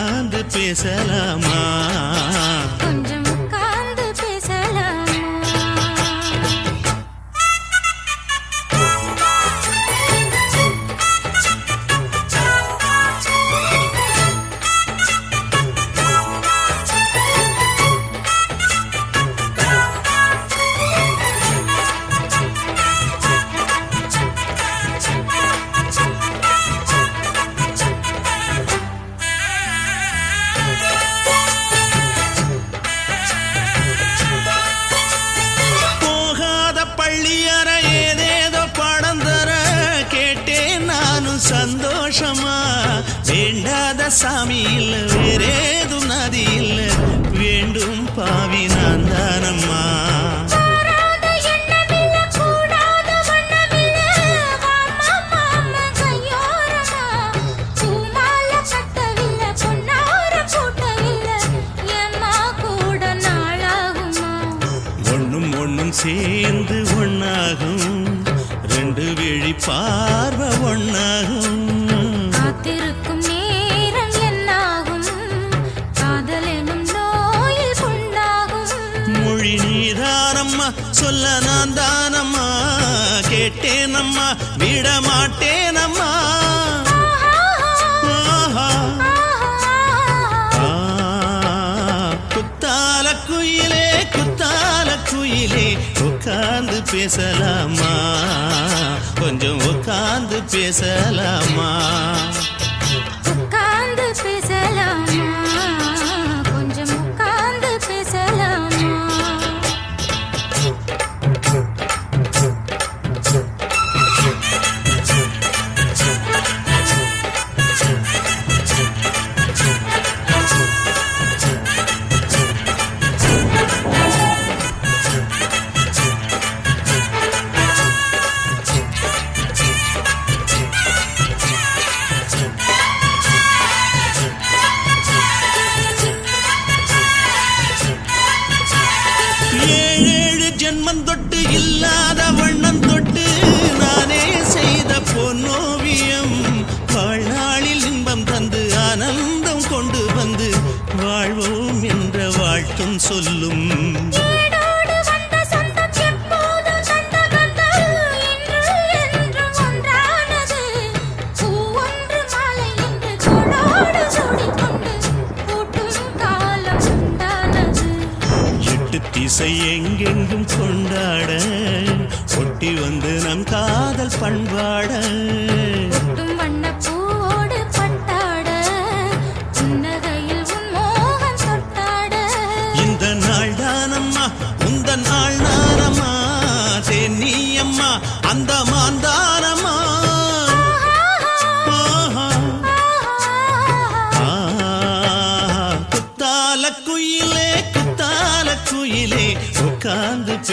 உட்கார்ந்து பேசலாமா? கொஞ்சம் உட்காந்து பேசலாமா? கொஞ்சம் உட்காந்து பேசலாமா? இசை எங்கெங்கும் கொண்டாட ஒட்டி வந்து நம் காதல் பண்பாட.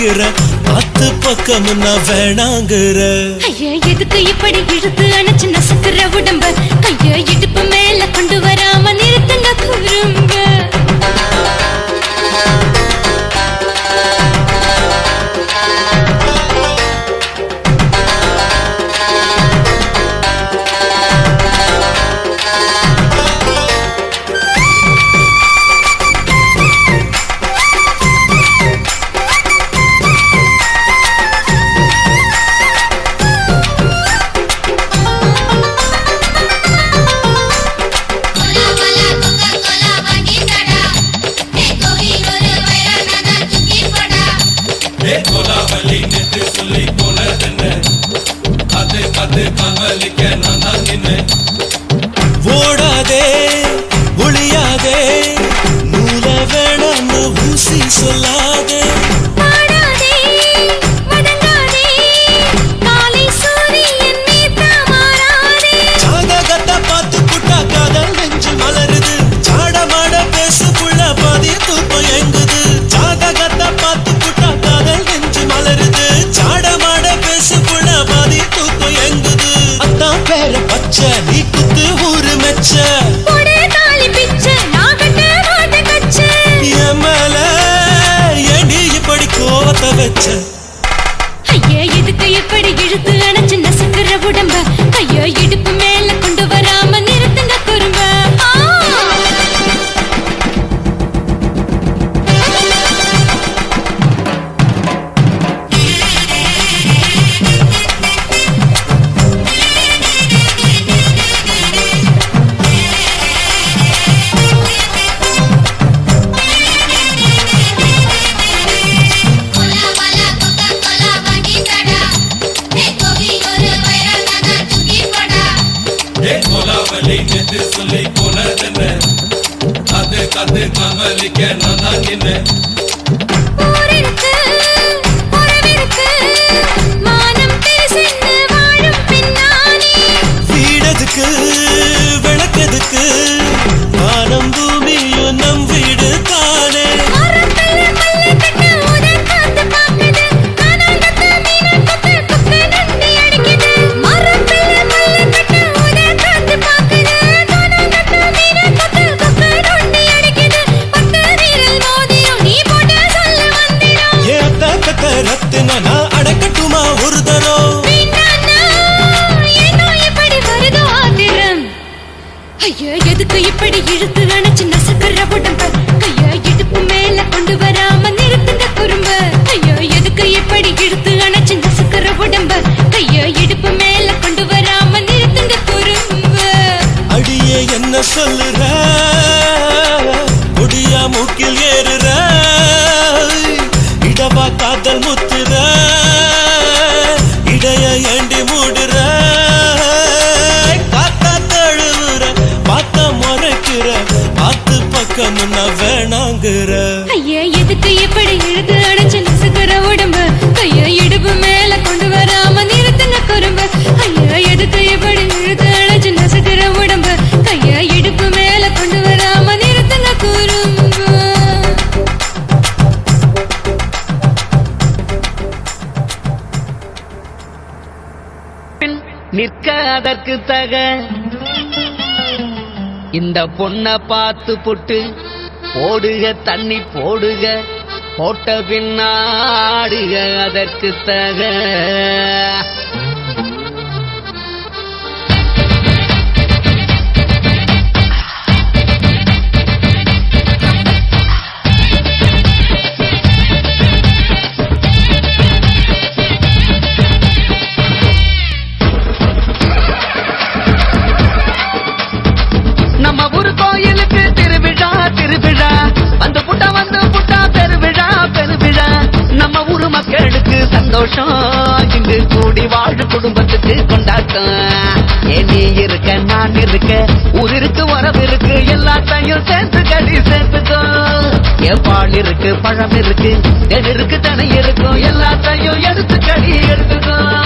நிக்கிற பத்து பக்கமும் நான் வேணாங்கிற. ஐயா எதுக்கு இப்படி இழுத்து அணைச்சு நசுக்கிற உடம்ப? கைய இடுப்பு மேல கொண்டு வரா. இருக்க அதற்கு தக. இந்த பொண்ண பார்த்து புட்டு போடுக தண்ணி போடுக போட்ட பின்னாடுக அதற்கு தக. இங்கு கூடி வாழ் குடும்பத்துக்கு கொண்டாட்டம். இருக்க நான் இருக்க உயிருக்கு வரவிருக்கு எல்லாத்தையும் சேர்த்து கடி சேர்த்துக்கோ. என் இருக்கு பழம் இருக்கு இருக்கு தனி இருக்கும் எல்லாத்தையும் எடுத்து கடி எடுத்துக்கோ.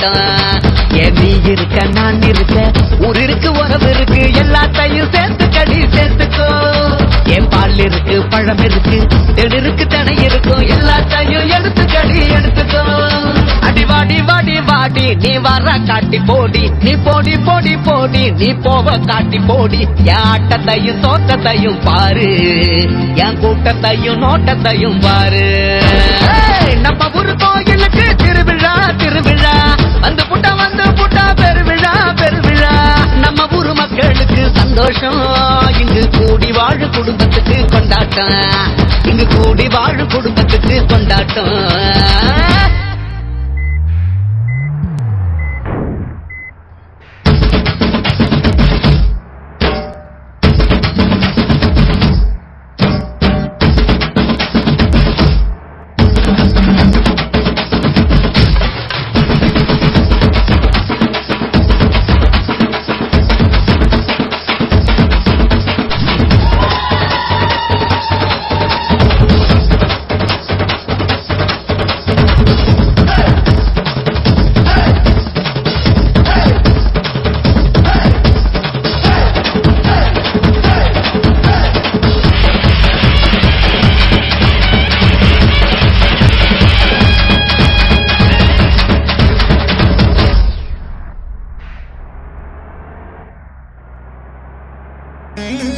கொண்டாட்டம் ஏன் இருக்க நான் இருக்க ஊர் இருக்கு உறவு இருக்கு எல்லாத்தையும் சேர்த்து கடி சேர்த்துக்கோ. என் பால் இருக்கு பழம் இருக்கு தேன் இருக்கு தனை இருக்கும் எல்லாத்தையும் எடுத்து கடி எடுத்துக்கோ. அடி வாடி வாடி வாடி நீ வர காட்டி போடி. நீ போடி போடி போடி நீ போவ காட்டி போடி. என் ஆட்டத்தையும் தோட்டத்தையும் பாரு. என் கூட்டத்தையும் நோட்டத்தையும் பாரு. நம்ம ஊரு கோயிலுக்கு திருவிழா திருவிழா. வந்து புட்டா வந்து புட்டா பெருவிழா பெருவிழா. நம்ம ஊரு மக்களுக்கு சந்தோஷம். இங்கு கூடி வாழு குடும்பத்துக்கு கொண்டாட்டம். இங்கு கூடி வாழு குடும்பத்துக்கு கொண்டாட்டம். Mm-hmm.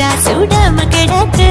ராஜா சுடாம கிடக்கு.